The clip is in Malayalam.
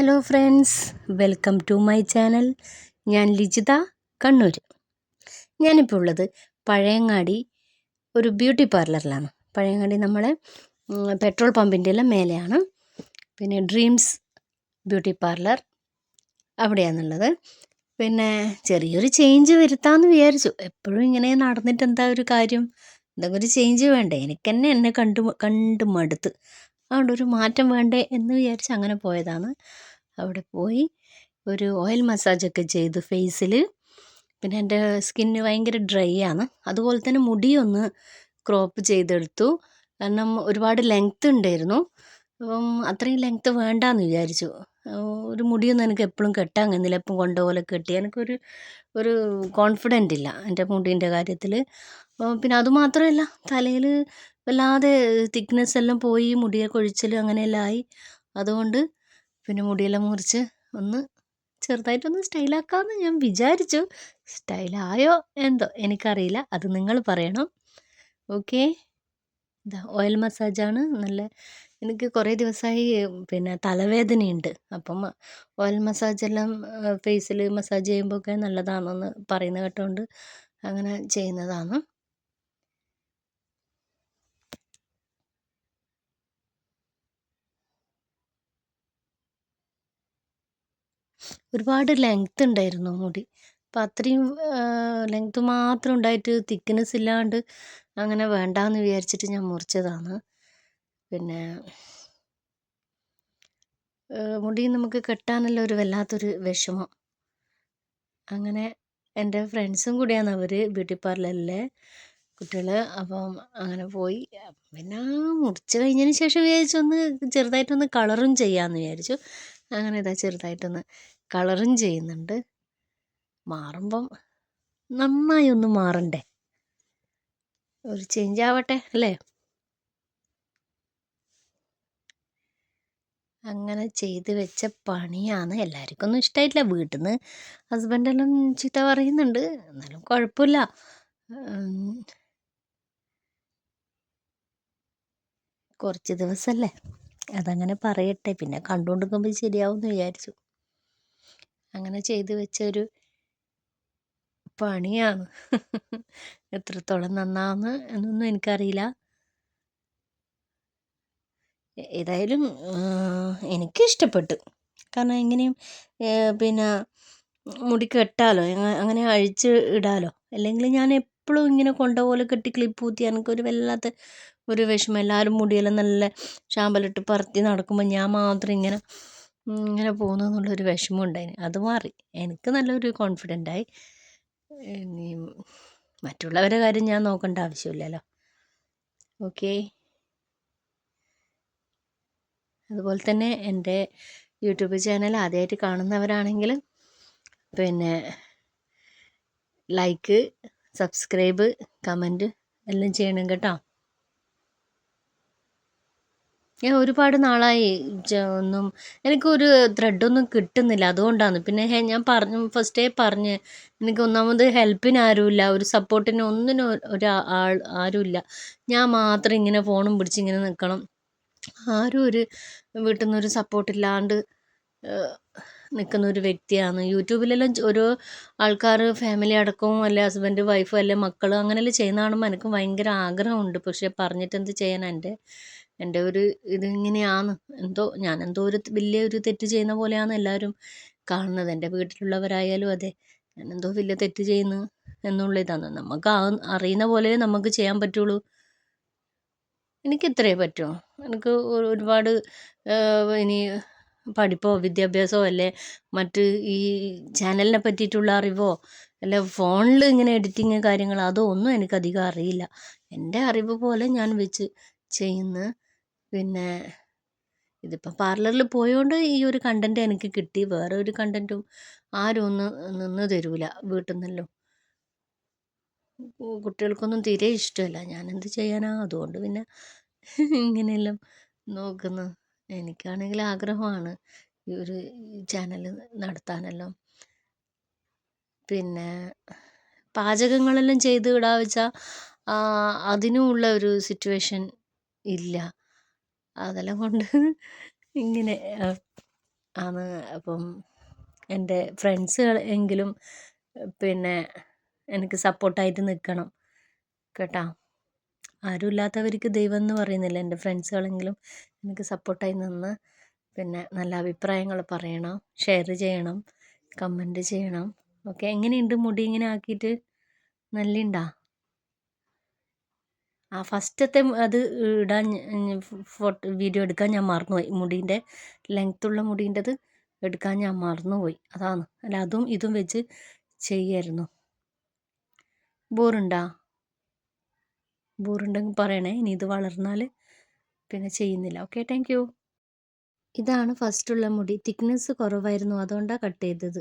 Hello friends welcome to my channel. ഞാൻ ലിജിത കണ്ണൂർ. ഞാനിപ്പോൾ ഉള്ളത് പഴയങ്ങാടി ഒരു ബ്യൂട്ടി പാർലറിലാണ്. പഴയങ്ങാടി നമ്മളെ പെട്രോൾ പമ്പിന്റെ എല്ലാം മേലെയാണ്. പിന്നെ ഡ്രീംസ് ബ്യൂട്ടി പാർലർ അവിടെയാണുള്ളത്. പിന്നെ ചെറിയൊരു ചേഞ്ച് വരുത്താമെന്ന് വിചാരിച്ചു. എപ്പോഴും ഇങ്ങനെ നടന്നിട്ട് എന്താ ഒരു കാര്യം? എന്തെങ്കിലും ഒരു ചേഞ്ച് വേണ്ടേ? എനിക്ക് തന്നെ എന്നെ കണ്ടു കണ്ട് മടുത്ത്. അതുകൊണ്ട് ഒരു മാറ്റം വേണ്ടേ എന്ന് വിചാരിച്ച് അങ്ങനെ പോയതാണ്. അവിടെ പോയി. ഒരു ഓയിൽ മസാജൊക്കെ ചെയ്തു ഫേസിൽ പിന്നെ എന്റെ സ്കിന്ന് ഭയങ്കര ഡ്രൈ ആണ്. അതുപോലെ തന്നെ മുടിയൊന്ന് ക്രോപ്പ് ചെയ്തെടുത്തു. കാരണം ഒരുപാട് ലെങ്ത്ത് ഉണ്ടായിരുന്നു. അപ്പം അത്രയും ലെങ്ത്ത് വേണ്ടാന്ന് വിചാരിച്ചു. ഒരു മുടിയൊന്നും എനിക്ക് എപ്പോഴും കെട്ടാൻ കഴിയുന്നില്ല. എപ്പം കൊണ്ട പോലെ കെട്ടി. എനിക്കൊരു ഒരു കോൺഫിഡന്റ് ഇല്ല എന്റെ മുടീന്റെ കാര്യത്തിൽ പിന്നെ അതുമാത്രമല്ല തലയിൽ വല്ലാതെ തിക്നെസ് എല്ലാം പോയി മുടിയൊക്കെ കൊഴിച്ചൽ അങ്ങനെയെല്ലാം ആയി. അതുകൊണ്ട് പിന്നെ മുടിയെല്ലാം മുറിച്ച് ഒന്ന് ചെറുതായിട്ടൊന്ന് സ്റ്റൈലാക്കാമെന്ന് ഞാൻ വിചാരിച്ചു. സ്റ്റൈലായോ എന്തോ എനിക്കറിയില്ല. അത് നിങ്ങൾ പറയണം. ഓക്കെ. ഇതാ ഓയിൽ മസാജാണ്. നല്ല എനിക്ക് കുറേ ദിവസമായി പിന്നെ തലവേദനയുണ്ട്. അപ്പം ഓയിൽ മസാജെല്ലാം ഫേസിൽ മസാജ് ചെയ്യുമ്പോഴൊക്കെ നല്ലതാണെന്ന് പറയുന്നത് കേട്ടോണ്ട് അങ്ങനെ ചെയ്യുന്നതാണ്. ഒരുപാട് ലെങ്ത് ഉണ്ടായിരുന്നു മുടി. അപ്പം അത്രയും ലെങ്ത്ത് മാത്രം ഉണ്ടായിട്ട് തിക്നെസ് ഇല്ലാണ്ട് അങ്ങനെ വേണ്ടാന്ന് വിചാരിച്ചിട്ട് ഞാൻ മുറിച്ചതാണ്. പിന്നെ മുടി നമുക്ക് കെട്ടാനല്ല ഒരു വല്ലാത്തൊരു വിഷമം. അങ്ങനെ എന്റെ ഫ്രണ്ട്സും കൂടിയാണ് അവർ ബ്യൂട്ടി പാർലറിലെ കുട്ടികൾ അപ്പം അങ്ങനെ പോയി. പിന്നെ മുറിച്ച് കഴിഞ്ഞതിന് ശേഷം വിചാരിച്ചൊന്ന് ചെറുതായിട്ടൊന്ന് കളറും ചെയ്യാമെന്ന് വിചാരിച്ചു. അങ്ങനെ ഇതാ ചെറുതായിട്ടൊന്ന് കളറും ചെയ്യുന്നുണ്ട്. മാറുമ്പം നന്നായി ഒന്ന് മാറണ്ടേ? ഒരു ചേഞ്ച് ആവട്ടെ അല്ലേ? അങ്ങനെ ചെയ്ത് വെച്ച പണിയാണ് എല്ലാവർക്കും ഒന്നും ഇഷ്ടമായിട്ടില്ല വീട്ടിൽ നിന്ന് ഹസ്ബൻഡെല്ലാം ചീത്ത പറയുന്നുണ്ട്. എന്നാലും കുഴപ്പമില്ല. കുറച്ച് ദിവസമല്ലേ അതങ്ങനെ പറയട്ടെ. പിന്നെ കണ്ടുകൊണ്ടിരിക്കുമ്പോൾ ശരിയാവും എന്ന് വിചാരിച്ചു. അങ്ങനെ ചെയ്ത് വെച്ചൊരു പണിയാണ്. എത്രത്തോളം നന്നാന്ന് എന്നൊന്നും എനിക്കറിയില്ല. ഏതായാലും എനിക്കിഷ്ടപ്പെട്ടു. കാരണം എങ്ങനെയും പിന്നെ മുടി കെട്ടാലോ അങ്ങനെ അഴിച്ച് ഇടാലോ. അല്ലെങ്കിൽ ഞാൻ എപ്പോഴും ഇങ്ങനെ കൊണ്ട പോലെ കെട്ടി ക്ലിപ്പ് കുത്തി എനിക്കൊരു വല്ലാത്ത ഒരു വിഷമം. എല്ലാവരും മുടിയെല്ലാം നല്ല ഷാമ്പലിട്ട് പറത്തി നടക്കുമ്പോൾ ഞാൻ മാത്രം ഇങ്ങനെ ഇങ്ങനെ പോകുന്നു എന്നുള്ളൊരു വിഷമം ഉണ്ടായിന്. അത് മാറി. എനിക്ക് നല്ലൊരു കോൺഫിഡന്റ് ആയി. ഇനി മറ്റുള്ളവരെ കാര്യം ഞാൻ നോക്കേണ്ട ആവശ്യമില്ലല്ലോ. ഓക്കെ അതുപോലെ തന്നെ എന്റെ യൂട്യൂബ് ചാനൽ ആദ്യമായിട്ട് കാണുന്നവരാണെങ്കിൽ പിന്നെ ലൈക്ക് സബ്സ്ക്രൈബ് കമന്റ് എല്ലാം ചെയ്യണം കേട്ടോ. ഞാൻ ഒരുപാട് നാളായി ഒന്നും എനിക്കൊരു ത്രെഡൊന്നും കിട്ടുന്നില്ല അതുകൊണ്ടാണ്. പിന്നെ ഞാൻ പറഞ്ഞു ഫസ്റ്റേ പറഞ്ഞ് എനിക്ക് ഒന്നാമത് ഹെൽപ്പിന് ആരുമില്ല ഒരു സപ്പോർട്ടിന് ഒന്നിനും ഒരു ആൾ ആരുമില്ല. ഞാൻ മാത്രം ഇങ്ങനെ ഫോണും പിടിച്ച് ഇങ്ങനെ നിൽക്കണം ആരും ഒരു വീട്ടിൽ നിന്നൊരു സപ്പോർട്ടില്ലാണ്ട് നിൽക്കുന്ന ഒരു വ്യക്തിയാണ്. യൂട്യൂബിലെല്ലാം ഓരോ ആൾക്കാർ ഫാമിലി അടക്കവും അല്ലെ ഹസ്ബൻഡ് വൈഫ് അല്ലെ മക്കൾ അങ്ങനെയെല്ലാം ചെയ്യുന്ന കാണുമ്പോൾ എനിക്ക് ഭയങ്കര ആഗ്രഹമുണ്ട്. പക്ഷേ പറഞ്ഞിട്ട് എന്ത് ചെയ്യാനാണ് എന്റെ എന്റെ ഒരു ഇതിങ്ങനെയാന്ന് എന്തോ ഞാൻ എന്തോ ഒരു വലിയ ഒരു തെറ്റ് ചെയ്യുന്ന പോലെയാണ് എല്ലാവരും കാണുന്നത്. എന്റെ വീട്ടിലുള്ളവരായാലും അതെ ഞാൻ എന്തോ വലിയ തെറ്റ് ചെയ്യുന്നു എന്നുള്ള ഇതാണ്. നമുക്ക് അറിയുന്ന പോലെ നമുക്ക് ചെയ്യാൻ പറ്റുള്ളൂ. എനിക്ക് ഇത്രയേ പറ്റൂ. എനിക്ക് ഒരുപാട് ഇനി പഠിപ്പോ വിദ്യാഭ്യാസമോ അല്ലെ മറ്റ് ഈ ചാനലിനെ പറ്റിയിട്ടുള്ള അറിവോ അല്ലെ ഫോണിൽ ഇങ്ങനെ എഡിറ്റിങ് കാര്യങ്ങൾ അതോ ഒന്നും എനിക്ക് അധികം അറിയില്ല. എന്റെ അറിവ് പോലെ ഞാൻ വെച്ച് ചെയ്യുന്നു പിന്നെ ഇതിപ്പോൾ പാർലറിൽ പോയതുകൊണ്ട് ഈ ഒരു കണ്ടന്റ് എനിക്ക് കിട്ടി. വേറെ ഒരു കണ്ടന്റും ആരും ഒന്ന് നിന്ന് തരില്ല വീട്ടിൽ നിന്നെല്ലാം. കുട്ടികൾക്കൊന്നും തീരെ ഇഷ്ടമല്ല ഞാൻ എന്ത് ചെയ്യാനാ? അതുകൊണ്ട് പിന്നെ ഇങ്ങനെയെല്ലാം നോക്കുന്നു. എനിക്കാണെങ്കിൽ ആഗ്രഹമാണ് ഈ ഒരു ചാനൽ നടത്താനെല്ലാം. പിന്നെ പാചകങ്ങളെല്ലാം ചെയ്ത് ഇടാ വെച്ചാൽ അതിനുമുള്ള ഒരു സിറ്റുവേഷൻ ഇല്ല. അതെല്ലാം കൊണ്ട് ഇങ്ങനെ ആണ്. അപ്പം എന്റെ ഫ്രണ്ട്സുകൾ എങ്കിലും പിന്നെ എനിക്ക് സപ്പോർട്ടായിട്ട് നിൽക്കണം കേട്ടോ. ആരുമില്ലാത്തവർക്ക് ദൈവം എന്ന് പറയുന്നില്ല. എന്റെ ഫ്രണ്ട്സുകളെങ്കിലും എനിക്ക് സപ്പോർട്ടായി നിന്ന് പിന്നെ നല്ല അഭിപ്രായങ്ങൾ പറയണം ഷെയർ ചെയ്യണം കമന്റ് ചെയ്യണം. ഓക്കെ എങ്ങനെയുണ്ട് മുടി? ഇങ്ങനെ ആക്കിയിട്ട് നല്ലുണ്ടാ ആ ഫസ്റ്റത്തെ അത് ഇടാൻ ഫോട്ടോ വീഡിയോ എടുക്കാൻ ഞാൻ മറന്നുപോയി. മുടീന്റെ ലെങ്ത്തുള്ള മുടീന്റെത് എടുക്കാൻ ഞാൻ മറന്നുപോയി. അതാണ്. അല്ല അതും ഇതും വെച്ച് ചെയ്യായിരുന്നു. ബോറുണ്ടാ? ബോറുണ്ടെങ്കിൽ പറയണേ. ഇനി ഇത് വളർന്നാൽ പിന്നെ ചെയ്യുന്നില്ല. Okay thank you. ഇതാണ് ഫസ്റ്റുള്ള മുടി. തിക്നെസ് കുറവായിരുന്നു. അതുകൊണ്ടാണ് കട്ട് ചെയ്തത്.